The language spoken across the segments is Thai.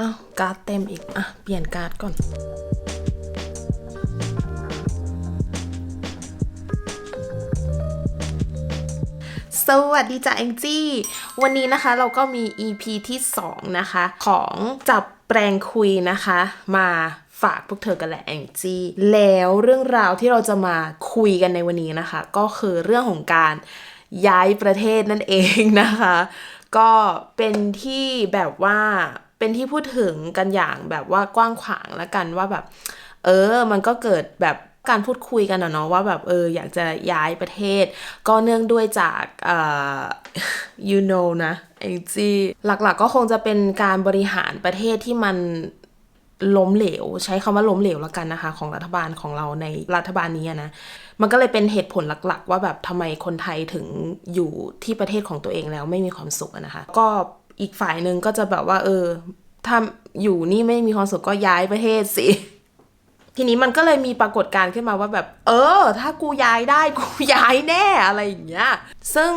อ้าวการ์ดเต็มอีก อะ เปลี่ยนการ์ดก่อน สวัสดีจ้ะแองจี้ วันนี้นะคะเราก็มี EP ที่ 2 นะคะ ของจับแปลงคุยนะคะ มาฝากพวกเธอกันแหละแองจี้แล้วเรื่องราวที่เราจะมาคุยกันในวันนี้นะคะ ก็คือเรื่องของการย้ายประเทศนั่นเองนะคะ ก็เป็นที่แบบว่า เป็นที่พูดถึงกันอย่างแบบว่ากว้างขวางแล้วกันว่าแบบ เออ มันก็เกิดแบบการพูดคุยกันเนาะว่าแบบเอออยากจะย้ายประเทศ ก็เนื่องด้วยจากเอ่อ you know นะเองจีหลักๆก็คงจะเป็นการบริหารประเทศที่มันล้มเหลว ใช้คำว่าล้มเหลวแล้วกันนะคะ ของรัฐบาลของเราในรัฐบาลนี้นะมันก็เลยเป็นเหตุผลหลัก ๆ ว่าแบบทำไมคนไทยถึงอยู่ที่ประเทศของตัวเองแล้วไม่มีความสุขนะคะ ก็ อีกฝ่ายหนึ่งก็จะแบบว่า เออถ้าอยู่นี่ไม่มีความสุขก็ย้ายประเทศสิทีนี้มันก็เลยมีปรากฏการณ์ขึ้นมาว่าแบบ เออ ถ้ากูย้ายได้กูย้ายแน่อะไรอย่างเงี้ย ซึ่ง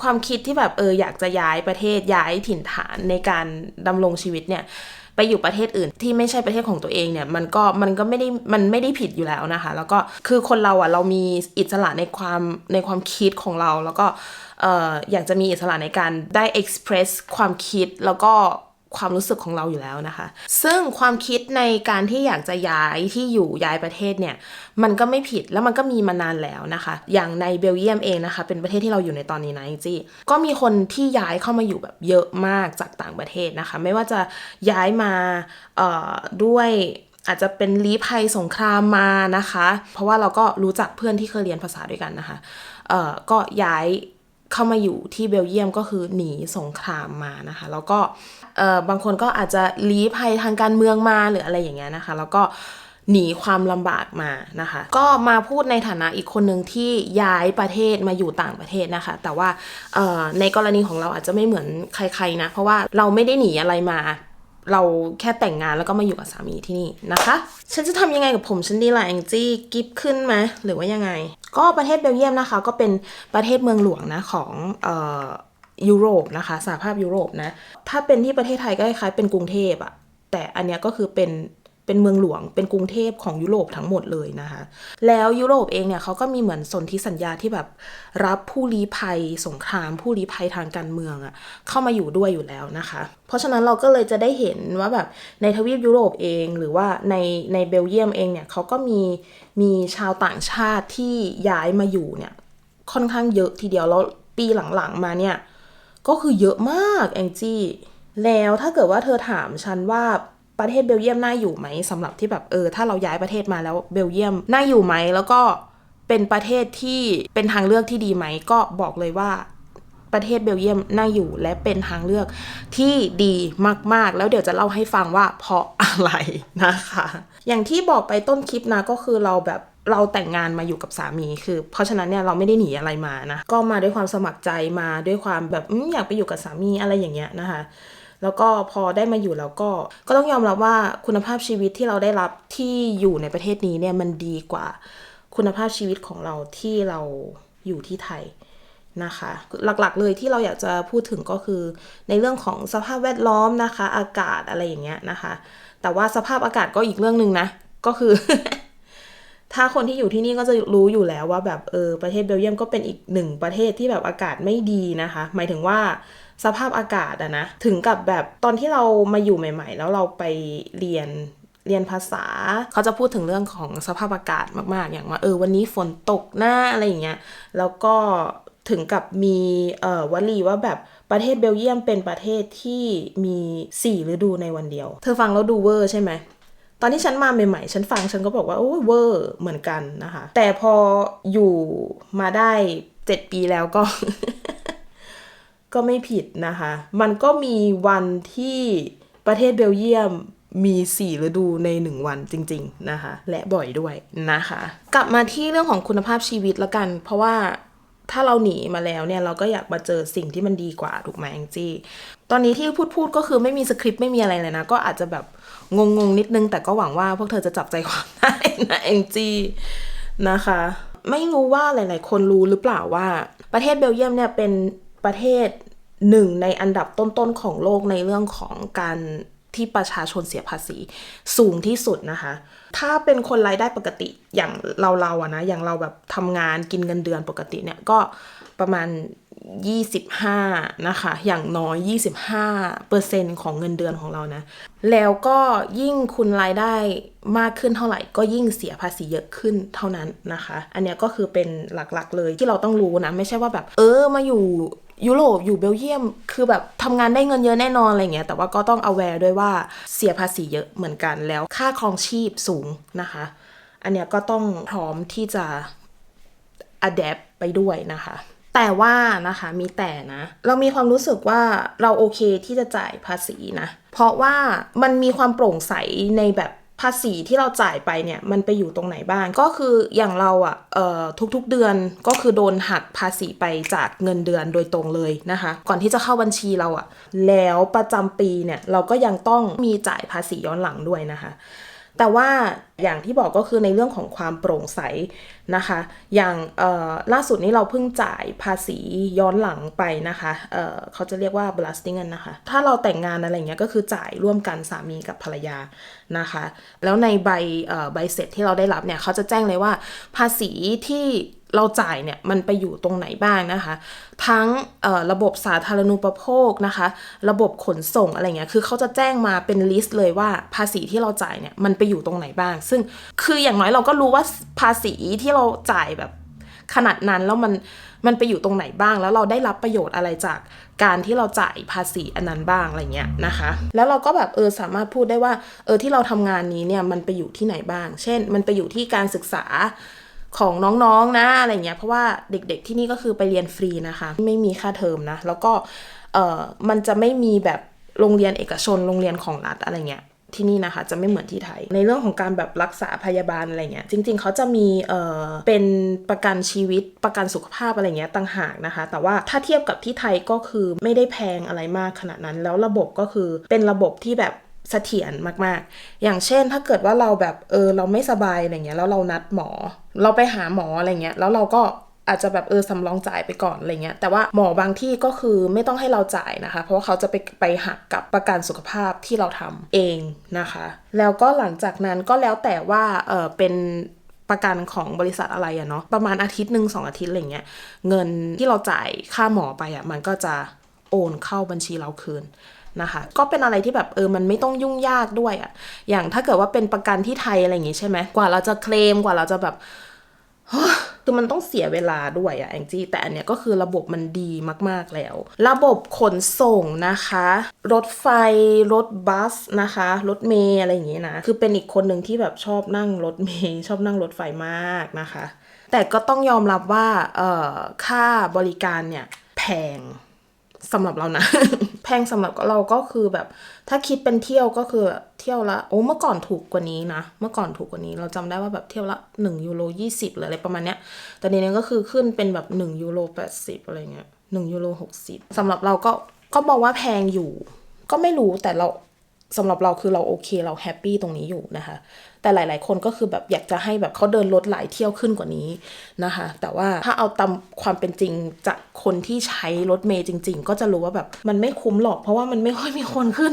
ความคิดที่แบบเอออยากจะย้ายประเทศย้ายถิ่นฐานในการดำรงชีวิตเนี่ย ไปอยู่ประเทศอื่นที่ไม่ใช่ประเทศของตัวเองเนี่ยมันก็มันก็ไม่ได้มันไม่ได้ผิดอยู่แล้วนะคะ แล้วก็คือคนเราอะเรามีอิสระในความในความคิดของเราแล้วก็เอ่ออยากจะมีอิสระในการได้ express ความคิดแล้วก็ ความรู้สึกของเราอยู่แล้วนะคะ ซึ่งความคิดในการที่อยากจะย้ายที่อยู่ย้ายประเทศเนี่ย มันก็ไม่ผิดแล้วมันก็มีมานานแล้วนะคะ อย่างในเบลเยียมเองนะคะ เป็นประเทศที่เราอยู่ในตอนนี้นะจริงๆก็มีคนที่ย้ายเข้ามาอยู่แบบเยอะมากจากต่างประเทศนะคะ ไม่ว่าจะย้ายมาด้วยอาจจะเป็นลี้ภัยสงครามมานะคะ เพราะว่าเราก็รู้จักเพื่อนที่เคยเรียนภาษาด้วยกันนะคะเอ่อก็ย้ายเข้ามาอยู่ที่เบลเยียมก็คือหนีสงครามมานะคะ แล้วก็ เอ่อบางคนก็อาจจะลี้ภัยทางการเมืองมาหรืออะไรอย่างเงี้ยนะคะ แล้วก็หนีความลำบากมานะคะ ก็มาพูดในฐานะอีกคนหนึ่งที่ย้ายประเทศมาอยู่ต่างประเทศนะคะ แต่ว่าในกรณีของเราอาจจะไม่เหมือนใครๆนะ เพราะว่าเราไม่ได้หนีอะไรมา เราแค่แต่งงานแล้วก็มาอยู่กับสามีที่นี่นะคะ ฉันจะทำยังไงกับผมฉันดีล่ะแองจี้กิฟขึ้นไหมหรือว่ายังไง ก็ประเทศเบลเยียมนะคะ ก็เป็นประเทศเมืองหลวงนะของออ ยุโรปนะคะสหภาพยุโรปนะถ้าเป็นที่ประเทศไทยก็คล้ายเป็นกรุงเทพอะแต่อันเนี้ยก็คือเป็นเป็นเมืองหลวงเป็นกรุงเทพของยุโรปทั้งหมดเลยนะคะ แล้วยุโรปเองเนี่ยเขาก็มีเหมือนสนธิสัญญาที่แบบรับผู้ลี้ภัยสงคราม ผู้ลี้ภัยทางการเมืองอะเข้ามาอยู่ด้วยอยู่แล้วนะคะ เพราะฉะนั้นเราก็เลยจะได้เห็นว่าแบบในทวีปยุโรปเองหรือว่าในในเบลเยียมเองเนี่ยเขาก็มีมีชาวต่างชาติที่ย้ายมาอยู่เนี่ยค่อนข้างเยอะทีเดียวแล้วปีหลังๆมาเนี่ย ก็คือเยอะมากแองจี้แล้วถ้าเกิดว่าเธอถามฉันว่าประเทศเบลเยียมน่าอยู่ไหมสำหรับที่แบบเออถ้าเราย้ายประเทศมาแล้วเบลเยียมน่าอยู่ไหมแล้วก็เป็นประเทศที่เป็นทางเลือกที่ดีไหมก็บอกเลยว่าประเทศเบลเยียมน่าอยู่และเป็นทางเลือกที่ดีมากๆ แล้วเดี๋ยวจะเล่าให้ฟังว่าเพราะอะไรนะคะ อย่างที่บอกไปต้นคลิปนะก็คือเราแบบ เราแต่งงานมาอยู่กับสามีคือ เพราะฉะนั้นเนี่ยเราไม่ได้หนีอะไรมานะ ก็มาด้วยความสมัครใจมาด้วยความแบบอยากไปอยู่กับสามีอะไรอย่างเงี้ยนะคะ แล้วก็พอได้มาอยู่แล้วก็ ก็ต้องยอมรับว่าคุณภาพชีวิตที่เราได้รับที่อยู่ในประเทศนี้เนี่ยมันดีกว่าคุณภาพชีวิตของเราที่เราอยู่ที่ไทยนะคะ หลักๆเลยที่เราอยากจะพูดถึงก็คือ ในเรื่องของสภาพแวดล้อมนะคะ อากาศอะไรอย่างเงี้ยนะคะ แต่ว่าสภาพอากาศก็อีกเรื่องหนึ่งนะ ก็คือ ถ้าคนที่อยู่ที่นี่ก็จะรู้อยู่แล้วว่าแบบเออประเทศเบลเยียมก็เป็นอีกหนึ่งประเทศที่แบบอากาศไม่ดีนะคะ หมายถึงว่าสภาพอากาศอะนะถึงกับแบบตอนที่เรามาอยู่ใหม่ ๆ แล้วเราไปเรียนเรียนภาษาเขาจะพูดถึงเรื่องของสภาพอากาศมากๆ อย่างว่าเออวันนี้ฝนตกหน้าอะไรอย่างเงี้ยแล้วก็ถึงกับมีเอ่อวลีว่าแบบประเทศเบลเยียมเป็นประเทศที่มีสี่ฤดูในวันเดียว เธอฟังแล้วดูเวอร์ใช่ไหม ตอนที่ฉันมาใหม่ๆ ฉันฟังฉันก็บอกว่าโอ้เวอร์เหมือนกันนะคะ แต่พออยู่มาได้เจ็ดปีแล้วก็ ก็ไม่ผิดนะคะ มันก็มีวันที่ประเทศเบลเยียมมีสี่ฤดูในหนึ่งวันจริง ๆ นะคะ และบ่อยด้วยนะคะ กลับมาที่เรื่องของคุณภาพชีวิตล้วกัน เพราะว่าถ้าเราหนีมาแล้วเนี่ย เราก็อยากมาเจอสิ่งที่มันดีกว่า ถูกไหมแองจี้ ตอนนี้ที่พูดพูดก็คือไม่มีสคริปต์ไม่มีอะไรเลยนะ ก็อาจจะแบบ งงงๆนิดนึงแต่ก็หวังว่าพวกเธอจะจับใจความได้นะแองจีนะคะ ไม่รู้ว่าหลาย ๆ คนรู้หรือเปล่าว่าประเทศเบลเยียมเนี่ยเป็นประเทศหนึ่งในอันดับต้น ๆ ของโลกในเรื่องของการที่ประชาชนเสียภาษีสูงที่สุดนะคะ ถ้าเป็นคนรายได้ปกติอย่างเราเราอะนะ อย่างเราแบบทำงานกินเงินเดือนปกติเนี่ยก็ประมาณ 25 นะคะ อย่างน้อย 25เปอร์เซ็นของเงินเดือนของเรานะ แล้วก็ยิ่งคุณรายได้มากขึ้นเท่าไหร่ ก็ยิ่งเสียภาษีเยอะขึ้นเท่านั้นนะคะ อันนี้ก็คือเป็นหลักๆเลยที่เราต้องรู้นะ ไม่ใช่ว่าแบบ เออมาอยู่ยุโรปอยู่เบลเยียม คือแบบทำงานได้เงินเยอะแน่นอนอะไรเงี้ยแต่ว่าก็ต้อง aware ด้วยว่าเสียภาษีเยอะเหมือนกันแล้วค่าครองชีพสูงนะคะ อันเนี้ยก็ต้องพร้อมที่จะ adapt ไปด้วยนะคะ แต่ว่านะคะมีแต่นะ เรามีความรู้สึกว่าเราโอเคที่จะจ่ายภาษีนะ เพราะว่ามันมีความโปร่งใสในแบบภาษีที่เราจ่ายไปเนี่ยมันไปอยู่ตรงไหนบ้าง ก็คืออย่างเราอะ่ะเอ่อทุกๆเดือนก็คือโดนหักภาษีไปจากเงินเดือนโดยตรงเลยนะคะ ก่อนที่จะเข้าบัญชีเราอะ่ะ แล้วประจำปีเนี่ยเราก็ยังต้องมีจ่ายภาษีย้อนหลังด้วยนะคะ แต่ว่าอย่างที่บอกก็คือในเรื่องของความโปร่งใสนะคะ อย่างล่าสุดนี้เราเพิ่งจ่ายภาษีย้อนหลังไปนะคะเเขาจะเรียกว่า blasting นะคะ ถ้าเราแต่งงานอะไรเงี้ยก็คือจ่ายร่วมกันสามีกับภรรยานะคะ แล้วในใบใบเสร็จที่เราได้รับเนี่ยเขาจะแจ้งเลยว่าภาษีที่ เราจ่ายเนี่ยมันไปอยู่ตรงไหนบ้างนะคะ ทั้งระบบสาธารณูปโภคนะคะ ระบบขนส่งอะไรเงี้ยคือเขาจะแจ้งมาเป็นลิสต์เลยว่าภาษีที่เราจ่ายเนี่ยมันไปอยู่ตรงไหนบ้าง ซึ่งคืออย่างน้อยเราก็รู้ว่าภาษีที่เราจ่ายแบบขนาดนั้นแล้วมันมันไปอยู่ตรงไหนบ้าง แล้วเราได้รับประโยชน์อะไรจากการที่เราจ่ายภาษีอันนั้นบ้างอะไรเงี้ยนะคะ แล้วเราก็แบบเออสามารถพูดได้ว่าเออที่เราทำงานนี้เนี่ยมันไปอยู่ที่ไหนบ้าง เช่น มันไปอยู่ที่การศึกษา ของน้องๆนะอะไรเงี้ยเพราะว่าเด็กๆที่นี่ก็คือไปเรียนฟรีนะคะ ไม่มีค่าเทอมนะ แล้วก็เอ่อมันจะไม่มีแบบโรงเรียนเอกชนโรงเรียนของรัฐอะไรเงี้ยที่นี่นะคะจะไม่เหมือนที่ไทย ในเรื่องของการแบบรักษาพยาบาลอะไรเงี้ยจริง ๆ เขาจะมีเอ่อเป็นประกันชีวิตประกันสุขภาพอะไรเงี้ยต่างหากนะคะ แต่ว่าถ้าเทียบกับที่ไทยก็คือไม่ได้แพงอะไรมากขนาดนั้น แล้วระบบก็คือเป็นระบบที่แบบ เสถียรมากๆ อย่างเช่นถ้าเกิดว่าเราแบบเออเราไม่สบายอะไรเงี้ยแล้วเรานัดหมอ เราไปหาหมออะไรเงี้ยแล้วเราก็อาจจะแบบเออสำรองจ่ายไปก่อนอะไรเงี้ยแต่ว่าหมอบางที่ก็คือไม่ต้องให้เราจ่ายนะคะ เพราะว่าเขาจะไปไปหักกับประกันสุขภาพที่เราทำเองนะคะ แล้วก็หลังจากนั้นก็แล้วแต่ว่าเออเป็นประกันของบริษัทอะไรอะเนาะประมาณอาทิตย์หนึ่งสองอาทิตย์อะไรเงี้ยเงินที่เราจ่ายค่าหมอไปอะมันก็จะโอนเข้าบัญชีเราคืน นะคะ ก็เป็นอะไรที่แบบเออมันไม่ต้องยุ่งยากด้วยอะอย่างถ้าเกิดว่าเป็นประกันที่ไทยอะไรอย่างงี้ใช่ไหมกว่าเราจะเคลมกว่าเราจะแบบคือมันต้องเสียเวลาด้วยอะแองจี้แต่อันเนี้ยก็คือระบบมันดีมาก ๆ แล้ว ระบบขนส่งนะคะ รถไฟ รถบัสนะคะ รถเมย์อะไรอย่างงี้นะ คือเป็นอีกคนหนึ่งที่แบบชอบนั่งรถเมย์ชอบนั่งรถไฟมากนะคะ แต่ก็ต้องยอมรับว่าเอ่อค่าบริการเนี่ยแพง สำหรับเรานะ แพงสำหรับเราก็คือแบบ ถ้าคิดเป็นเที่ยวก็คือเที่ยวละโอ้เมื่อก่อนถูกกว่านี้นะ เมื่อก่อนถูกกว่านี้ เราจำได้ว่าแบบเที่ยวละ1ยูโร20หรืออะไรประมาณเนี้ยแต่นี้ก็คือขึ้นเป็นแบบ1ยูโร80อะไรเงี้ย1ยูโร60สำหรับเราก็ก็บอกว่าแพงอยู่ ก็ไม่รู้แต่เรา สำหรับเราคือเราโอเคเราแฮปปี้ตรงนี้อยู่นะคะ แต่หลาย ๆ คนก็คือแบบอยากจะให้แบบเขาเดินรถหลายเที่ยวขึ้นกว่านี้นะคะ แต่ว่าถ้าเอาตามความเป็นจริงจากคนที่ใช้รถเมย์จริง ๆ ก็จะรู้ว่าแบบมันไม่คุ้มหรอก เพราะว่ามันไม่ค่อยมีคนขึ้น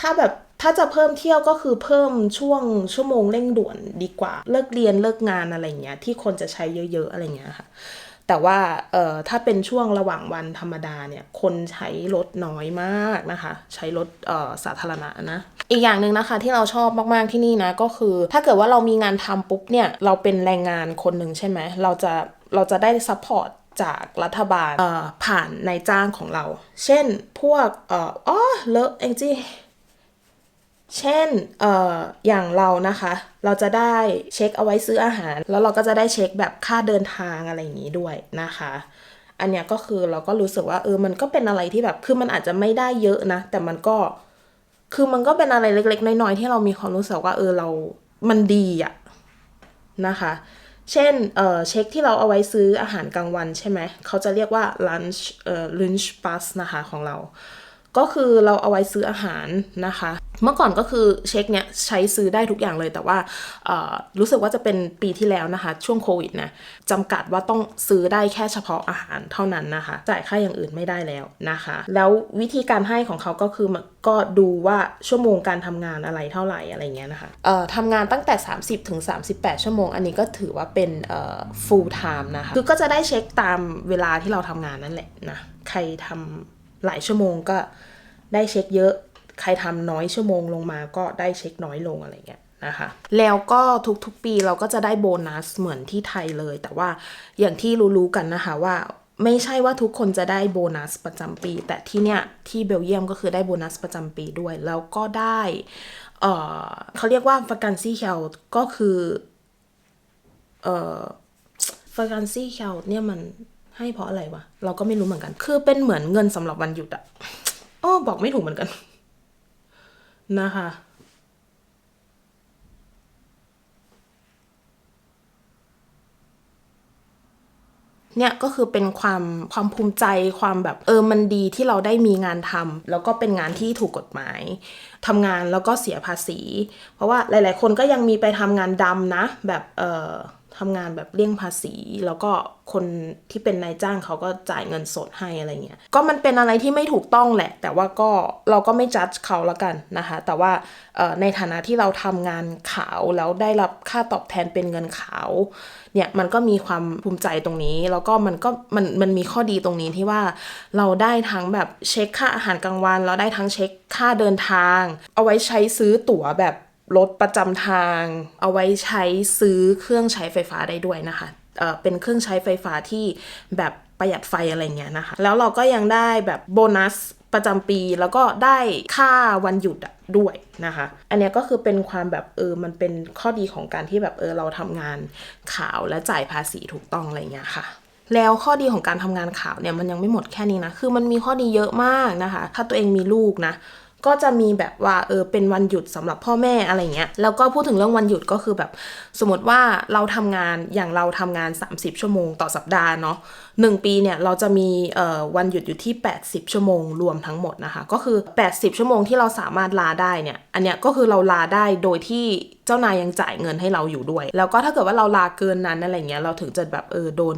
ถ้าแบบถ้าจะเพิ่มเที่ยวก็คือเพิ่มช่วงชั่วโมงเร่งด่วนดีกว่า เลิกเรียนเลิกงานอะไรเงี้ยที่คนจะใช้เยอะ ๆ อะไรเงี้ยค่ะ แต่ว่าเอ่อถ้าเป็นช่วงระหว่างวันธรรมดาเนี่ยคนใช้รถน้อยมากนะคะ ใช้รถเอ่อสาธารณะนะ อีกอย่างหนึ่งนะคะที่เราชอบมากๆที่นี่นะก็คือ ถ้าเกิดว่าเรามีงานทำปุ๊บเนี่ยเราเป็นแรงงานคนหนึ่งใช่ไหมเราจะเราจะได้ซัพพอร์ตจากรัฐบาลผ่านนายจ้างของเรา เช่นพวกอ๋อเลอะเองจี้ เช่นเอ่ออย่างเรานะคะ เราจะได้เช็คเอาไว้ซื้ออาหาร แล้วเราก็จะได้เช็คแบบค่าเดินทางอะไรอย่างนี้ด้วยนะคะ อันเนี้ยก็คือเราก็รู้สึกว่าเออมันก็เป็นอะไรที่แบบคือมันอาจจะไม่ได้เยอะนะ แต่มันก็คือมันก็เป็นอะไรเล็ก ๆ น้อยๆที่เรามีความรู้สึกว่าเออเรา มันดีอะนะคะ เช่นเอ่อเช็คที่เราเอาไว้ซื้ออาหารกลางวันใช่ไหมเขาจะเรียกว่า lunch เอ่อ lunch pass นะคะของเรา ก็คือเราเอาไว้ซื้ออาหารนะคะ เมื่อก่อนก็คือเช็คเนี่ยใช้ซื้อได้ทุกอย่างเลย แต่ว่ารู้สึกว่าจะเป็นปีที่แล้วนะคะ ช่วงโควิดนะจำกัดว่าต้องซื้อได้แค่เฉพาะอาหารเท่านั้นนะคะ จ่ายค่าอย่างอื่นไม่ได้แล้วนะคะ แล้ววิธีการให้ของเขาก็คือก็ดูว่าชั่วโมงการทำงานอะไรเท่าไหร่อะไรเงี้ยนะคะเอ่อทำงานตั้งแต่ 30ถึง38 ชั่วโมง อันนี้ก็ถือว่าเป็นเอ่อ full time นะคะ คือก็จะได้เช็คตามเวลาที่เราทำงานนั่นแหละนะ ใครทำ หลายชั่วโมงก็ได้เช็คเยอะ ใครทำน้อยชั่วโมงลงมาก็ได้เช็คน้อยลงอะไรเงี้ยนะคะแล้วก็ทุกๆปีเราก็จะได้โบนัสเหมือนที่ไทยเลย แต่ว่าอย่างที่รู้ๆกันนะคะว่าไม่ใช่ว่าทุกคนจะได้โบนัสประจำปี แต่ที่เนี้ยที่เบลเยียมก็คือได้โบนัสประจำปีด้วย แล้วก็ได้เออเขาเรียกว่า vacancy health ก็คือ เอ่อ vacancy health เนี่ยมัน ให้เพราะอะไรวะ เราก็ไม่รู้เหมือนกัน คือเป็นเหมือนเงินสำหรับวันหยุดอะอ้อบอกไม่ถูกเหมือนกัน นะคะ เนี่ยก็คือเป็นความความภูมิใจความแบบเออมันดีที่เราได้มีงานทำแล้วก็เป็นงานที่ถูกกฎหมายทำงานแล้วก็เสียภาษี เพราะว่าหลาย ๆ คนก็ยังมีไปทำงานดำนะ แบบเออ ทำงานแบบเลี่ยงภาษี แล้วก็คนที่เป็นนายจ้างเขาก็จ่ายเงินสดให้อะไรเงี้ย ก็มันเป็นอะไรที่ไม่ถูกต้องแหละ แต่ว่าก็เราก็ไม่จัดเขาละกันนะคะ แต่ว่าในฐานะที่เราทำงานขาวแล้วได้รับค่าตอบแทนเป็นเงินขาว เนี่ยมันก็มีความภูมิใจตรงนี้ แล้วก็มันก็มันมันมีข้อดีตรงนี้ที่ว่าเราได้ทั้งแบบเช็คค่าอาหารกลางวัน เราได้ทั้งเช็คค่าเดินทาง เอาไว้ใช้ซื้อตั๋วแบบ รถประจำทาง เอาไว้ใช้ซื้อเครื่องใช้ไฟฟ้าได้ด้วยนะคะเเป็นเครื่องใช้ไฟฟ้าที่แบบประหยัดไฟอะไรเงี้ยนะคะ แล้วเราก็ยังได้แบบโบนัสประจำปีแล้วก็ได้ค่าวันหยุดด้วยนะคะ อันนี้ก็คือเป็นความแบบเออมันเป็นข้อดีของการที่แบบเออเราทำงานข่าวและจ่ายภาษีถูกต้องอะไรเงี้ยค่ะแล้วข้อดีของการทำงานข่าวเนี่ยมันยังไม่หมดแค่นี้นะ คือมันมีข้อดีเยอะมากนะคะ ถ้าตัวเองมีลูกนะ ก็จะมีแบบว่าเออเป็นวันหยุดสำหรับพ่อแม่อะไรเงี้ยแล้วก็พูดถึงเรื่องวันหยุดก็คือแบบ สมมติว่าเราทำงานอย่างเราทำงาน 30 ชั่วโมงต่อสัปดาห์เนาะหนึ่งปีเนี่ยเราจะมีเอ่อวันหยุดอยู่ที่ 80 ชั่วโมงรวมทั้งหมดนะคะก็คือ 80 ชั่วโมงที่เราสามารถลาได้เนี่ยอันเนี้ยก็คือเราลาได้โดยที่เจ้านายยังจ่ายเงินให้เราอยู่ด้วย แล้วก็ถ้าเกิดว่าเราลาเกินนั้นอะไรเงี้ยเราถึงจะแบบเออโดน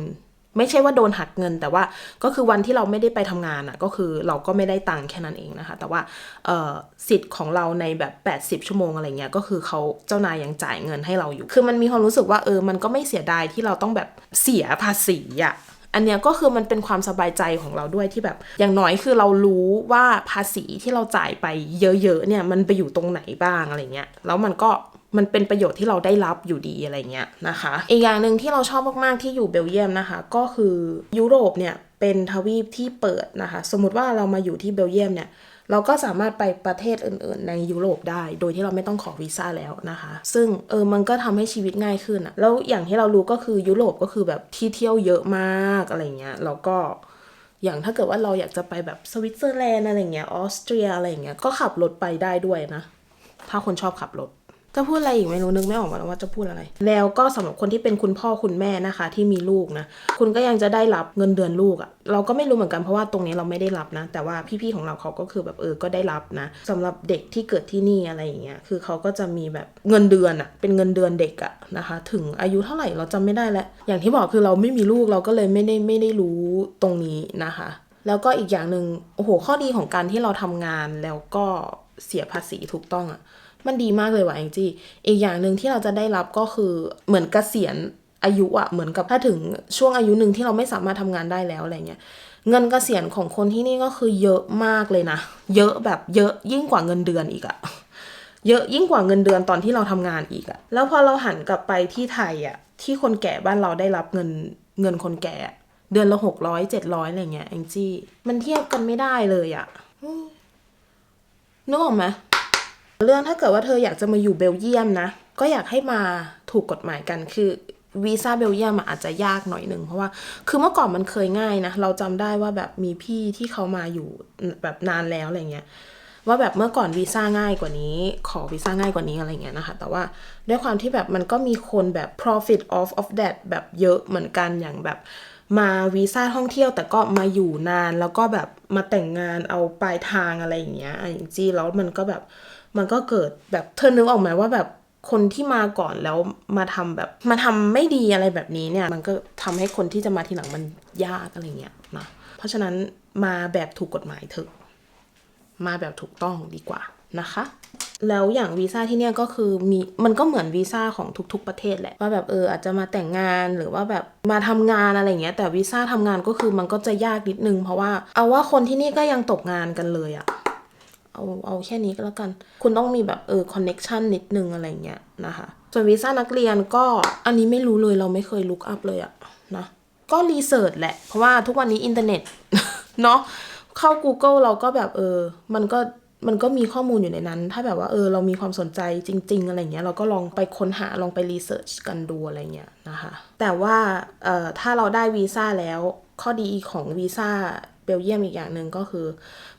ไม่ใช่ว่าโดนหักเงิน แต่ว่าก็คือวันที่เราไม่ได้ไปทำงานอะ่ะก็คือเราก็ไม่ได้ตังค์แค่นั้นเองนะคะ แต่ว่าสิทธิ์ของเราในแบบ 80 ชั่วโมงอะไรเงี้ยก็คือเขาเจ้านายยังจ่ายเงินให้เราอยู่ คือมันมีความรู้สึกว่าเออมันก็ไม่เสียดายที่เราต้องแบบเสียภาษีอะ่ะอันเนี้ยก็คือมันเป็นความสบายใจของเราด้วยที่แบบ อย่างน้อยคือเรารู้ว่าภาษีที่เราจ่ายไปเยอะๆเนี่ยมันไปอยู่ตรงไหนบ้างอะไรเงี้ยแล้วมันก็ มันเป็นประโยชน์ที่เราได้รับอยู่ดีอะไรเงี้ยนะคะ อีกอย่างหนึ่งที่เราชอบมากๆที่อยู่เบลเยียมนะคะ ก็คือยุโรปเนี่ยเป็นทวีปที่เปิดนะคะ สมมติว่าเรามาอยู่ที่เบลเยียมเนี่ยเราก็สามารถไปประเทศอื่น ๆ ในยุโรปได้ โดยที่เราไม่ต้องขอวีซ่าแล้วนะคะ ซึ่งเออมันก็ทำให้ชีวิตง่ายขึ้นอะแล้วอย่างที่เรารู้ก็คือยุโรปก็คือแบบที่เที่ยวเยอะมากอะไรเงี้ยแล้วก็อย่างถ้าเกิดว่าเราอยากจะไปแบบสวิตเซอร์แลนด์อะไรเงี้ยออสเตรียอะไรเงี้ยก็ขับรถไปได้ด้วยนะ ถ้าคนชอบขับรถ จะพูดอะไรอีกไม่รู้นึกไม่ออกมาแล้วว่าจะพูดอะไร แล้วก็สำหรับคนที่เป็นคุณพ่อคุณแม่นะคะ ที่มีลูกนะคุณก็ยังจะได้รับเงินเดือนลูกอะ่ะเราก็ไม่รู้เหมือนกันเพราะว่าตรงนี้เราไม่ได้รับนะ แต่ว่าพี่ๆของเราเขาก็คือแบบเออก็ได้รับนะสำหรับเด็กที่เกิดที่นี่อะไรอย่างเงี้ยคือเขาก็จะมีแบบเงินเดือนอะ่ะเป็นเงินเดือนเด็กอะนะคะ ถึงอายุเท่าไหร่เราจำไม่ได้แล้วอย่างที่บอกคือเราไม่มีลูกเราก็เลยไม่ได้ไม่ได้รู้ตรงนี้นะคะ แล้วก็อีกอย่างหนึ่งโอ้โหข้อดีของการที่เราทำงานแล้วก็เสียภาษีถูกต้องอะ่ะ มันดีมากเลยว่ะแองจี้อีกอย่างหนึ่งที่เราจะได้รับก็คือเหมือนเกษียณอายุอะเหมือนกับถ้าถึงช่วงอายุหนึ่งที่เราไม่สามารถทำงานได้แล้วอะไรเงี้ยเงินเกษียณของคนที่นี่ก็คือเยอะมากเลยนะ เยอะแบบเยอะยิ่งกว่าเงินเดือนอีกอะเยอะยิ่งกว่าเงินเดือนตอนที่เราทำงานอีกอะแล้วพอเราหันกลับไปที่ไทยอะที่คนแก่บ้านเราได้รับเงินเงินคนแก่อะเดือนละหกร้อยเจ็ดร้อยอะไรเงี้ยแองจี้มันเทียบกันไม่ได้เลยอะนึกออกไหม เรื่องถ้าเกิดว่าเธออยากจะมาอยู่เบลเยียมนะ ก็อยากให้มาถูกกฎหมายกันคือวีซ่าเบลเยียมอาจจะยากหน่อยหนึ่งเพราะว่า คือเมื่อก่อนมันเคยง่ายนะ เราจำได้ว่าแบบมีพี่ที่เขามาอยู่แบบนานแล้วอะไรเงี้ยว่าแบบเมื่อก่อนวีซ่าง่ายกว่านี้ ขอวีซ่าง่ายกว่านี้อะไรเงี้ยนะคะ แต่ว่าด้วยความที่แบบมันก็มีคนแบบ profit off of that แบบเยอะเหมือนกันอย่างแบบมาวีซ่าท่องเที่ยวแต่ก็มาอยู่นานแล้วก็แบบมาแต่งงานเอาปลายทางอะไรอย่างเงี้ยอะจริงๆแล้วมันก็แบบ มันก็เกิดแบบเธอนึกออกไหมว่าแบบคนที่มาก่อนแล้วมาทำแบบมาทำไม่ดีอะไรแบบนี้เนี่ย มันก็ทำให้คนที่จะมาทีหลังมันยากอะไรเงี้ยนะเพราะฉะนั้นมาแบบถูกกฎหมายเถอะมาแบบถูกต้องดีกว่านะคะ แล้วอย่างวีซ่าที่เนี่ยก็คือมีมันก็เหมือนวีซ่าของทุกๆประเทศแหละว่าแบบเอออาจจะมาแต่งงานหรือว่าแบบมาทำงานอะไรเงี้ยแต่วีซ่าทำงานก็คือมันก็จะยากนิดนึงเพราะว่าเอาว่าคนที่นี่ก็ยังตกงานกันเลยอะ เอาเอาแค่นี้ก็แล้วกัน คุณต้องมีแบบเออคอนเน็ชันนิดนึงอะไรเงี้ยนะคะ ส่วนวีซ่านักเรียนก็อันนี้ไม่รู้เลยเราไม่เคยลุกอัพเลยอะนะก็รีเสิร์ชแหละ เพราะว่าทุกวันนี้อินเทอร์เน็ตเนาะเข้า Google เราก็แบบเออ มันก็มันก็มีข้อมูลอยู่ในนั้น ถ้าแบบว่าเออเรามีความสนใจจริง ๆ อะไรเงี้ยเราก็ลองไปค้นหาลองไปรีเสิร์ชกันดูอะไรเงี้ยนะคะ แต่ว่าเอ่อถ้าเราได้วีซ่าแล้วข้อดีของวีซ่า เบลเยียมอีกอย่างหนึ่งก็คือ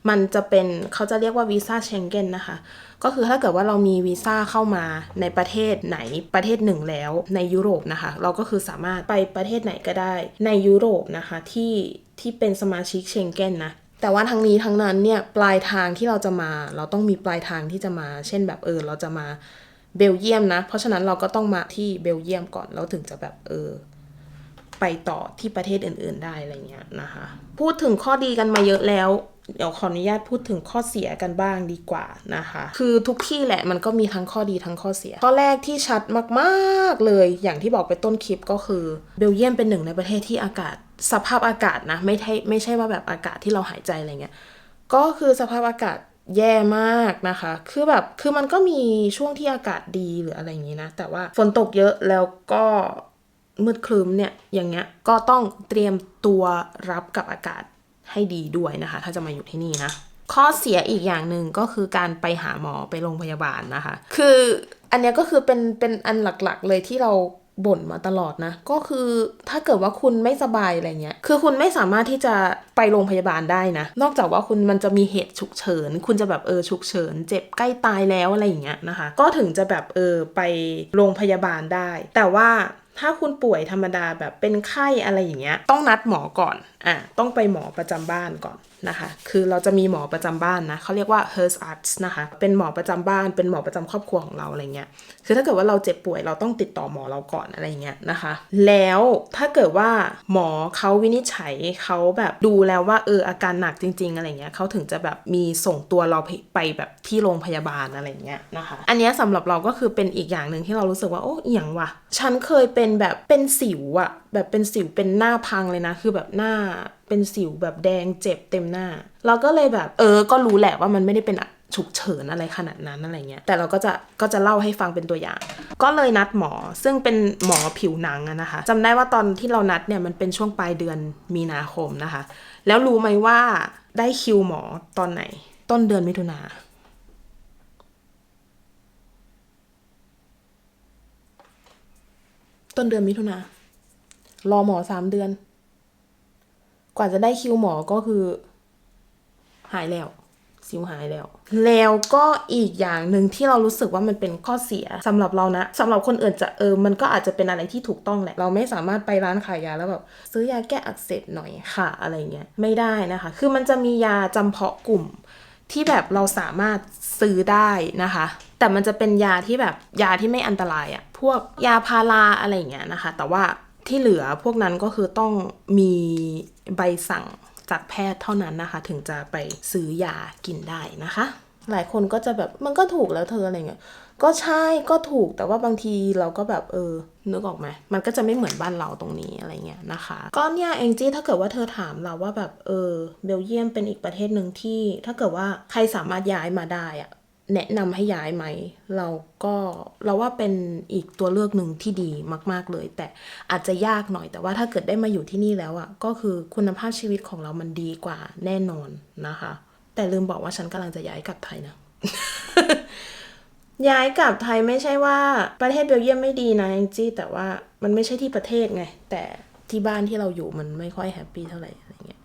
มันจะเป็นเขาจะเรียกว่าวีซ่าเชงเก้นนะคะ ก็คือถ้าเกิดว่าเรามีวีซ่าเข้ามาในประเทศไหนประเทศหนึ่งแล้วในยุโรปนะคะ เราก็คือสามารถไปประเทศไหนก็ได้ในยุโรปนะคะที่ที่เป็นสมาชิกเชงเก้นนะแต่ว่าทั้งนี้ทั้งนั้นเนี่ยปลายทางที่เราจะมา เราต้องมีปลายทางที่จะมา เช่นแบบเออเราจะมาเบลเยียมนะ เพราะฉะนั้นเราก็ต้องมาที่เบลเยียมก่อนแล้วถึงจะแบบเออ ไปต่อที่ประเทศอื่น ๆ ได้อะไรเงี้ยนะคะ พูดถึงข้อดีกันมาเยอะแล้ว เดี๋ยวขออนุญาตพูดถึงข้อเสียกันบ้างดีกว่านะคะ คือทุกที่แหละมันก็มีทั้งข้อดีทั้งข้อเสีย ข้อแรกที่ชัดมากๆเลย อย่างที่บอกไปต้นคลิปก็คือ เบลเยียมเป็นหนึ่งในประเทศที่อากาศ สภาพอากาศนะไม่ใช่ไม่ใช่ว่าแบบอากาศที่เราหายใจอะไรเงี้ย ก็คือสภาพอากาศแย่มากนะคะ คือแบบ คือมันก็มีช่วงที่อากาศดีหรืออะไรอย่างนี้นะ แต่ว่าฝนตกเยอะแล้วก็ มืดครึ้มเนี่ยอย่างเงี้ยก็ต้องเตรียมตัวรับกับอากาศให้ดีด้วยนะคะ ถ้าจะมาอยู่ที่นี่นะข้อเสียอีกอย่างหนึ่งก็คือการไปหาหมอไปโรงพยาบาลนะคะ คืออันเนี้ยก็คือเป็นเป็นอันหลักๆ เลยที่เราบ่นมาตลอดนะ ก็คือถ้าเกิดว่าคุณไม่สบายอะไรเงี้ย คือคุณไม่สามารถที่จะไปโรงพยาบาลได้นะ นอกจากว่าคุณมันจะมีเหตุฉุกเฉิน คุณจะแบบเออฉุกเฉิน เจ็บใกล้ตายแล้วอะไรอย่างเงี้ยนะคะ ก็ถึงจะแบบเออไปโรงพยาบาลได้ แต่ว่า ถ้าคุณป่วยธรรมดาแบบเป็นไข้อะไรอย่างเงี้ย ต้องนัดหมอก่อน อะ ต้องไปหมอประจำบ้านก่อน นะคะ คือเราจะมีหมอประจำบ้านนะเขาเรียกว่า h e r s Arts นะคะ เป็นหมอประจำบ้าน เป็นหมอประจำครอบครัวของเราอะไรเงี้ย คือถ้าเกิดว่าเราเจ็บป่วยเราต้องติดต่อหมอเราก่อนอะไรเงี้ยนะคะ แล้วถ้าเกิดว่าหมอเขาวินิจฉัยเขาแบบดูแล้วว่าเอออาการหนักจริง ๆ อะไรเงี้ยเขาถึงจะแบบมีส่งตัวเราไปแบบที่โรงพยาบาลอะไรเงี้ยนะคะ อันนี้ยสำหรับเราก็คือเป็นอีกอย่างหนึ่งที่เรารู้สึกว่าโอ้เอียงวะฉันเคยเป็นแบบเป็นสิวอะ แบบเป็นสิวเป็นหน้าพังเลยนะ คือแบบหน้าเป็นสิวแบบแดงเจ็บเต็มหน้า เราก็เลยแบบ เออ ก็รู้แหละว่ามันไม่ได้เป็นฉุกเฉินอะไรขนาดนั้นอะไรเงี้ย แต่เราก็จะก็จะเล่าให้ฟังเป็นตัวอย่าง ก็เลยนัดหมอซึ่งเป็นหมอผิวหนังนะคะจำได้ว่าตอนที่เรานัดเนี่ยมันเป็นช่วงปลายเดือนมีนาคมนะคะ แล้วรู้ไหมว่าได้คิวหมอตอนไหน ต้นเดือนมิถุนาต้นเดือนมิถุนา รอหมอสามเดือน กว่าจะได้คิวหมอก็คือ หายแล้ว สิวหายแล้ว แล้วก็อีกอย่างหนึ่งที่เรารู้สึกว่ามันเป็นข้อเสียสำหรับเรานะสำหรับคนอื่นจะเออมันก็อาจจะเป็นอะไรที่ถูกต้องแหละ เราไม่สามารถไปร้านขายยาแล้วแบบซื้อยาแก้อักเสบหน่อยค่ะอะไรเงี้ยไม่ได้นะคะ คือมันจะมียาจำเพาะกลุ่มที่แบบเราสามารถซื้อได้นะคะ แต่มันจะเป็นยาที่แบบยาที่ไม่อันตรายอะพวกยาพาราอะไรอย่างเงี้ยนะคะ แต่ว่า ที่เหลือพวกนั้นก็คือต้องมีใบสั่งจากแพทย์เท่านั้นนะคะ ถึงจะไปซื้อยากินได้นะคะ หลายคนก็จะแบบมันก็ถูกแล้วเธออะไรเงี้ยก็ใช่ก็ถูกแต่ว่าบางทีเราก็แบบเออนึกออกไหมมันก็จะไม่เหมือนบ้านเราตรงนี้อะไรเงี้ยนะคะ ก็เนี่ยเองจี้ถ้าเกิดว่าเธอถามเราว่าแบบเออเบลเยียมเป็นอีกประเทศหนึ่งที่ ถ้าเกิดว่าใครสามารถย้ายมาได้อะ แนะนำให้ย้ายไหม เราก็เราว่าเป็นอีกตัวเลือกหนึ่งที่ดีมาก ๆเลย แต่อาจจะยากหน่อยแต่ว่าถ้าเกิดได้มาอยู่ที่นี่แล้วอะก็คือคุณภาพชีวิตของเรามันดีกว่าแน่นอนนะคะ แต่ลืมบอกว่าฉันกำลังจะย้ายกลับไทยนะย้ายกลับไทยไม่ใช่ว่าประเทศเบลเยียมไม่ดีนะแองจี้แต่ว่ามันไม่ใช่ที่ประเทศไง แต่ที่บ้านที่เราอยู่มันไม่ค่อยแฮปปี้เท่าไหร่อะไรเงี้ย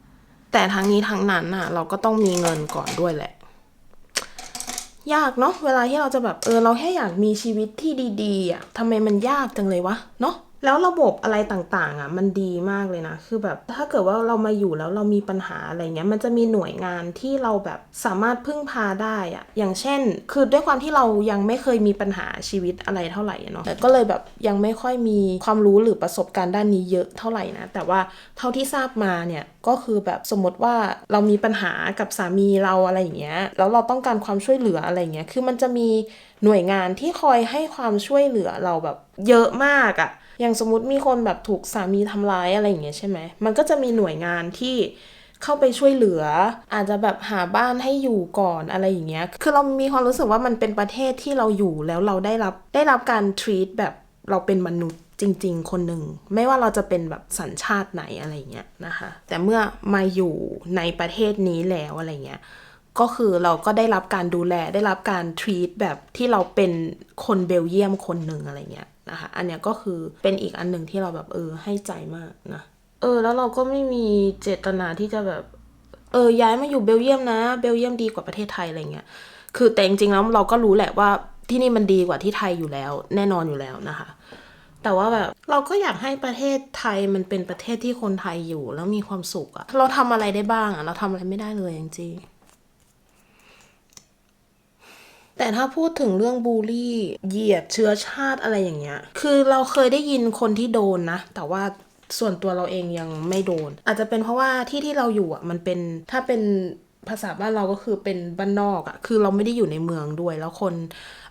แต่ทั้งนี้ทั้งนั้นน่ะ เราก็ต้องมีเงินก่อนด้วยแหละ ยากเนาะเวลาที่เราจะแบบเออเราแค่อยากมีชีวิตที่ดีๆอะทำไมมันยากจังเลยวะเนาะ แล้วระบบอะไรต่างๆ อะ มันดีมากเลยนะ คือแบบถ้าเกิดว่าเรามาอยู่แล้วเรามีปัญหาอะไรเงี้ย มันจะมีหน่วยงานที่เราแบบสามารถพึ่งพาได้อะ อย่างเช่น คือด้วยความที่เรายังไม่เคยมีปัญหาชีวิตอะไรเท่าไหร่เนาะก็เลยแบบยังไม่ค่อยมีความรู้หรือประสบการณ์ด้านนี้เยอะเท่าไหร่นะ แต่ว่าเท่าที่ทราบมาเนี่ยก็คือแบบสมมติว่าเรามีปัญหากับสามีเราอะไรอย่างเงี้ย แล้วเราต้องการความช่วยเหลืออะไรเงี้ย คือมันจะมีหน่วยงานที่คอยให้ความช่วยเหลือเราแบบเยอะมากอะ อย่างสมมติมีคนแบบถูกสามีทำร้ายอะไรอย่างเงี้ยใช่ไหมมันก็จะมีหน่วยงานที่เข้าไปช่วยเหลือ อาจจะแบบหาบ้านให้อยู่ก่อนอะไรอย่างเงี้ย คือเรามีความรู้สึกว่ามันเป็นประเทศที่เราอยู่แล้วเราได้รับได้รับการ treat แบบเราเป็นมนุษย์จริง ๆ คนหนึ่งไม่ว่าเราจะเป็นแบบสัญชาติไหนอะไรเงี้ยนะคะ แต่เมื่อมาอยู่ในประเทศนี้แล้วอะไรเงี้ยก็คือเราก็ได้รับการดูแลได้รับการ treat แบบที่เราเป็นคนเบลเยียมคนหนึ่งอะไรเงี้ย นะคะ อันเนี้ยก็คือเป็นอีกอันหนึ่งที่เราแบบเออให้ใจมากนะ เออ แล้วเราก็ไม่มีเจตนาที่จะแบบ เออย้ายมาอยู่เบลเยียมนะ เบลเยียมดีกว่าประเทศไทยอะไรเงี้ย คือแต่จริงๆแล้วเราก็รู้แหละว่าที่นี่มันดีกว่าที่ไทยอยู่แล้ว แน่นอนอยู่แล้วนะคะ แต่ว่าแบบเราก็อยากให้ประเทศไทยมันเป็นประเทศที่คนไทยอยู่แล้วมีความสุขอะเราทำอะไรได้บ้างอะเราทำอะไรไม่ได้เลยจริงๆ แต่ถ้าพูดถึงเรื่องบูลลี่ เหยียดเชื้อชาติอะไรอย่างเงี้ย คือเราเคยได้ยินคนที่โดนนะ แต่ว่าส่วนตัวเราเองยังไม่โดน อาจจะเป็นเพราะว่าที่ที่เราอยู่อะมันเป็นถ้าเป็นภาษาบ้านเราก็คือเป็นบ้านนอกอะคือเราไม่ได้อยู่ในเมืองด้วย แล้วคน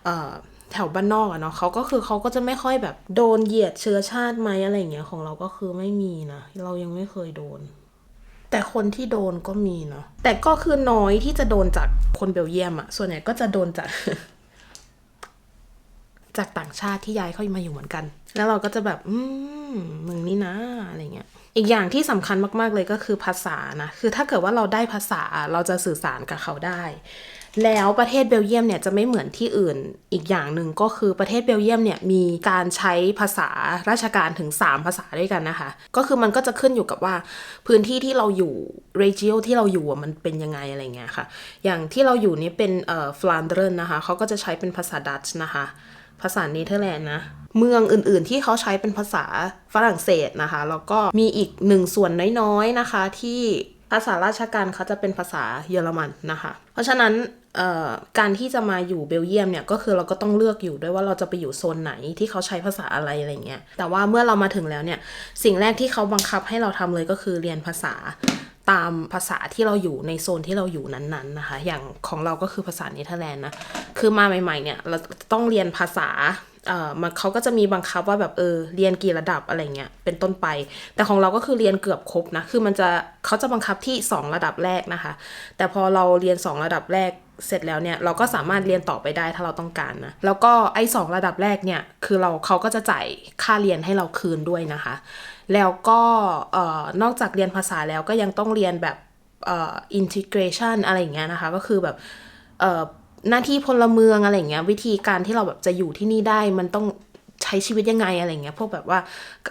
เอ่อแถวบ้านนอกอะเนาะเขาก็คือเขาก็จะไม่ค่อยแบบโดนเหยียดเชื้อชาติไหมอะไรเงี้ยของเราก็คือไม่มีนะ เรายังไม่เคยโดน แต่คนที่โดนก็มีเนาะแต่ก็คือน้อยที่จะโดนจากคนเบลเยียมอะส่วนใหญ่ก็จะโดนจาก จากต่างชาติที่ย้ายเข้ามาอยู่เหมือนกัน แล้วเราก็จะแบบ อืมมึงนี่นะอะไรเงี้ยอีกอย่างที่สำคัญมาก ๆ เลยก็คือภาษานะ คือถ้าเกิดว่าเราได้ภาษาเราจะสื่อสารกับเขาได้ แล้วประเทศเบลเยียมเนี่ยจะไม่เหมือนที่อื่นอีกอย่างหนึ่งก็คือประเทศเบลเยียมเนี่ยมีการใช้ภาษาราชการถึง 3 ภาษาด้วยกันนะคะ ก็คือมันก็จะขึ้นอยู่กับว่าพื้นที่ที่เราอยู่ region ที่เราอยู่มันเป็นยังไงอะไรเงี้ยค่ะ อย่างที่เราอยู่นี่เป็นเอ่อฟลานเดร์นะคะเขาก็จะใช้เป็นภาษาดัตช์นะคะ ภาษาเนเธอร์แลนด์นะเมืองอื่นๆ ที่เขาใช้เป็นภาษาฝรั่งเศสนะคะ แล้วก็มีอีกหนึ่งส่วนน้อยๆนะคะที่ภาษาราชการเขาจะเป็นภาษาเยอรมันนะคะ เพราะฉะนั้น การที่จะมาอยู่เบลเยียมเนี่ยก็คือเราก็ต้องเลือกอยู่ด้วยว่าเราจะไปอยู่โซนไหนที่เขาใช้ภาษาอะไรอะไรเงี้ย แต่ว่าเมื่อเรามาถึงแล้วเนี่ยสิ่งแรกที่เขาบังคับให้เราทำเลยก็คือเรียนภาษาตามภาษาที่เราอยู่ในโซนที่เราอยู่นั้นๆนะคะ อย่างของเราก็คือภาษาเนเธอร์แลนด์นะ คือมาใหม่ๆเนี่ยเราต้องเรียนภาษาเอ่อมันเขาก็จะมีบังคับว่าแบบเออเรียนกี่ระดับอะไรเงี้ยเป็นต้นไป แต่ของเราก็คือเรียนเกือบครบนะ คือมันจะเขาจะบังคับที่ 2 ระดับแรกนะคะ แต่พอเราเรียน 2 ระดับแรก เสร็จแล้วเนี่ยเราก็สามารถเรียนต่อไปได้ถ้าเราต้องการนะ แล้วก็ไอ้สองระดับแรกเนี่ยคือเราเขาก็จะจ่ายค่าเรียนให้เราคืนด้วยนะคะ แล้วก็อนอกจากเรียนภาษาแล้วก็ยังต้องเรียนแบบอินทิเกรชันอะไรอย่างเงี้ยนะคะ ก็คือแบบหน้าที่พลเมืองอะไรอย่างเงี้ยวิธีการที่เราแบบจะอยู่ที่นี่ได้มันต้อง ใช้ชีวิตยังไงอะไรเงี้ยพวกแบบว่า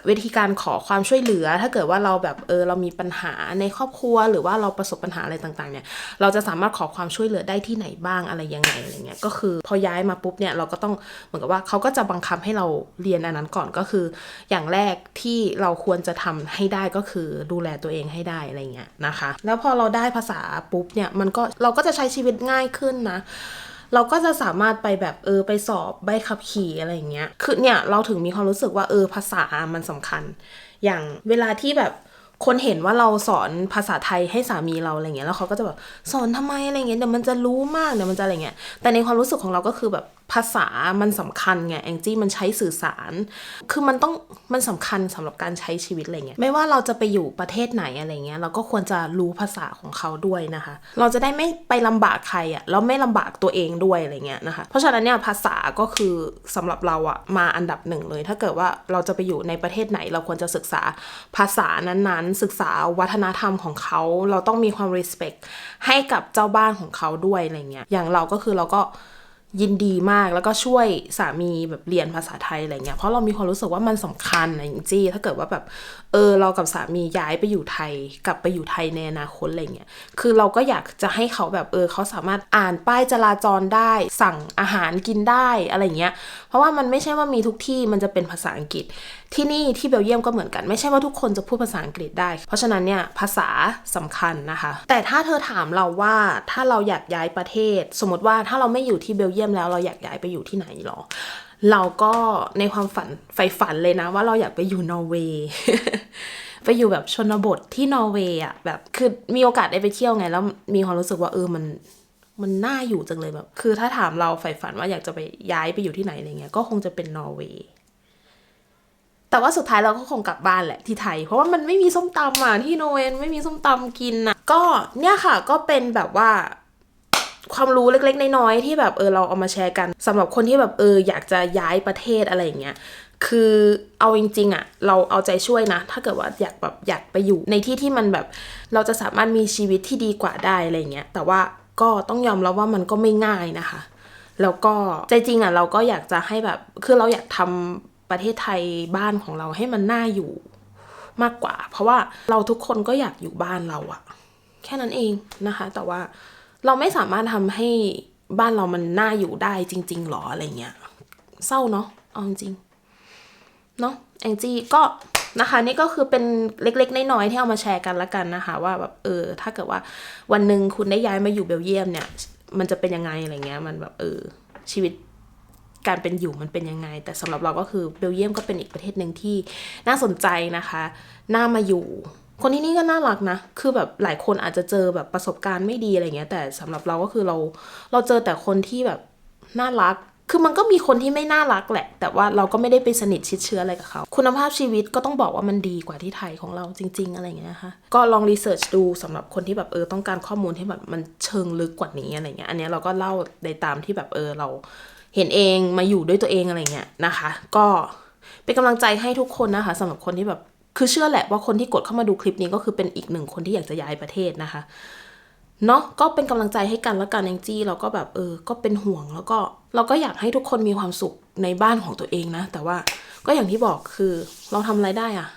วิธีการขอความช่วยเหลือ ถ้าเกิดว่าเราแบบเออเรามีปัญหาในครอบครัว หรือว่าเราประสบปัญหาอะไรต่างๆเนี่ยเราจะสามารถขอความช่วยเหลือได้ที่ไหนบ้างอะไรยังไงอะไรเงี้ยก็คือพอย้ายมาปุ๊บเนี่ยเราก็ต้องเหมือนกับว่าเขาก็จะบังคับให้เราเรียนอันนั้นก่อนก็คือ อย่างแรกที่เราควรจะทำให้ได้ก็คือดูแลตัวเองให้ได้อะไรเงี้ยนะคะ แล้วพอเราได้ภาษาปุ๊บเนี่ยมันก็เราก็จะใช้ชีวิตง่ายขึ้นนะ เราก็จะสามารถไปแบบเออไปสอบใบขับขี่อะไรอย่างเงี้ย คือเนี่ยเราถึงมีความรู้สึกว่าเออภาษามันสำคัญ อย่างเวลาที่แบบคนเห็นว่าเราสอนภาษาไทยให้สามีเราอะไรเงี้ยแล้วเขาก็จะแบบสอนทำไมอะไรเงี้ยเดี๋ยวมันจะรู้มากเดี๋ยวมันจะอะไรเงี้ยแต่ในความรู้สึกของเราก็คือแบบ ภาษามันสำคัญไงแองจี้มันใช้สื่อสาร คือมันต้องมันสำคัญสำหรับการใช้ชีวิตอะไรเงี้ยไม่ว่าเราจะไปอยู่ประเทศไหนอะไรเงี้ยเราก็ควรจะรู้ภาษาของเขาด้วยนะคะ เราจะได้ไม่ไปลำบากใครอะ่ะแล้วไม่ลำบากตัวเองด้วยอะไรเงี้ยนะคะเพราะฉะนั้นเนี่ยภาษาก็คือสำหรับเราอะมาอันดับหนึ่งเลย ถ้าเกิดว่าเราจะไปอยู่ในประเทศไหน เราควรจะศึกษาภาษานั้นๆ ศึกษาวัฒนธรรมของเขา เราต้องมีความ respect ให้กับเจ้าบ้านของเขาด้วยอะไรเงี้ยอย่างเราก็คือเราก็ ยินดีมากแล้วก็ช่วยสามีแบบเรียนภาษาไทยอะไรเงี้ยเพราะเรามีความรู้สึกว่ามันสำคัญนะจริงๆถ้าเกิดว่าแบบเออเรากับสามีย้ายไปอยู่ไทย กลับไปอยู่ไทยในอนาคตอะไรเงี้ยคือเราก็อยากจะให้เขาแบบเออเขาสามารถอ่านป้ายจราจรได้ สั่งอาหารกินได้อะไรเงี้ยเพราะว่ามันไม่ใช่ว่ามีทุกที่มันจะเป็นภาษาอังกฤษ ที่นี่ที่เบลเยียมก็เหมือนกันไม่ใช่ว่าทุกคนจะพูดภาษาอังกฤษได้ เพราะฉะนั้นเนี่ยภาษาสำคัญนะคะ แต่ถ้าเธอถามเราว่าถ้าเราอยากย้ายประเทศ สมมติว่าถ้าเราไม่อยู่ที่เบลเยียมแล้ว เราอยากย้ายไปอยู่ที่ไหนหรอ เราก็ในความฝันใฝ่ฝันเลยนะ ว่าเราอยากไปอยู่นอร์เวย์ไปอยู่แบบชนบทที่นอร์เวย์อะแบบคือมีโอกาสได้ไปเที่ยวไง แล้วมีความรู้สึกว่าเออมันมันน่าอยู่จังเลยแบบ คือถ้าถามเราใฝ่ฝันว่าอยากจะไปย้ายไปอยู่ที่ไหนอะไรเงี้ยก็คงจะเป็นนอร์เวย์แต่ว่าสุดท้ายเราก็คงกลับบ้านแหละที่ไทย เพราะว่ามันไม่มีส้มตำอะที่นอร์เวย์ไม่มีส้มตำกินอะก็เนี่ยค่ะก็เป็นแบบว่า ความรู้เล็กๆน้อยๆที่แบบเออเราเอามาแชร์กันสำหรับคนที่แบบเอออยากจะย้ายประเทศอะไรอย่างเงี้ยคือเอาจริงๆอะเราเอาใจช่วยนะ ถ้าเกิดว่าอยากแบบอยากไปอยู่ในที่ที่มันแบบ เราจะสามารถมีชีวิตที่ดีกว่าได้อะไรเงี้ยแต่ว่าก็ต้องยอมรับว่ามันก็ไม่ง่ายนะคะ แล้วก็ใจจริงอะเราก็อยากจะให้แบบคือเราอยากทำประเทศไทยบ้านของเราให้มันน่าอยู่มากกว่า เพราะว่าเราทุกคนก็อยากอยู่บ้านเราอะแค่นั้นเองนะคะ แต่ว่า เราไม่สามารถทำให้บ้านเรามันน่าอยู่ได้จริง ๆหรออะไรเงี้ย เศร้าเนาะเอาจริงเนาะแองจี้ก็นะคะนี่ก็คือเป็นเล็กๆน้อยๆที่เอามาแชร์กันละกันนะคะ ว่าแบบเออถ้าเกิดว่าวันหนึ่งคุณได้ย้ายมาอยู่เบลเยียมเนี่ย มันจะเป็นยังไงอะไรเงี้ย มันแบบเออชีวิตการเป็นอยู่มันเป็นยังไง แต่สำหรับเราก็คือเบลเยียมก็เป็นอีกประเทศหนึ่งที่น่าสนใจนะคะ น่ามาอยู่ คนที่นี่ก็น่ารักนะ คือแบบหลายคนอาจจะเจอแบบประสบการณ์ไม่ดีอะไรเงี้ย แต่สำหรับเราก็คือเรา เราเจอแต่คนที่แบบน่ารัก คือมันก็มีคนที่ไม่น่ารักแหละ แต่ว่าเราก็ไม่ได้ไปสนิทชิดเชื้ออะไรกับเขา คุณภาพชีวิตก็ต้องบอกว่ามันดีกว่าที่ไทยของเราจริง ๆ อะไรเงี้ยนะคะ ก็ลองรีเสิร์ชดูสำหรับคนที่แบบเออต้องการข้อมูลที่แบบมันเชิงลึกกว่านี้อะไรเงี้ย อันเนี้ยเราก็เล่าในตามที่แบบเออเราเห็นเองมาอยู่ด้วยตัวเองอะไรเงี้ยนะคะ ก็เป็นกำลังใจให้ทุกคนนะคะสำหรับคนที่แบบ คือเชื่อแหละว่าคนที่กดเข้ามาดูคลิปนี้ก็คือเป็นอีกหนึ่งคนที่อยากจะย้ายประเทศนะคะเนาะก็เป็นกำลังใจให้กันแล้วกันแองจี้เราก็แบบเออก็เป็นห่วงแล้วก็เราก็อยากให้ทุกคนมีความสุขในบ้านของตัวเองนะ แต่ว่าก็อย่างที่บอกคือเราทำอะไรได้อะ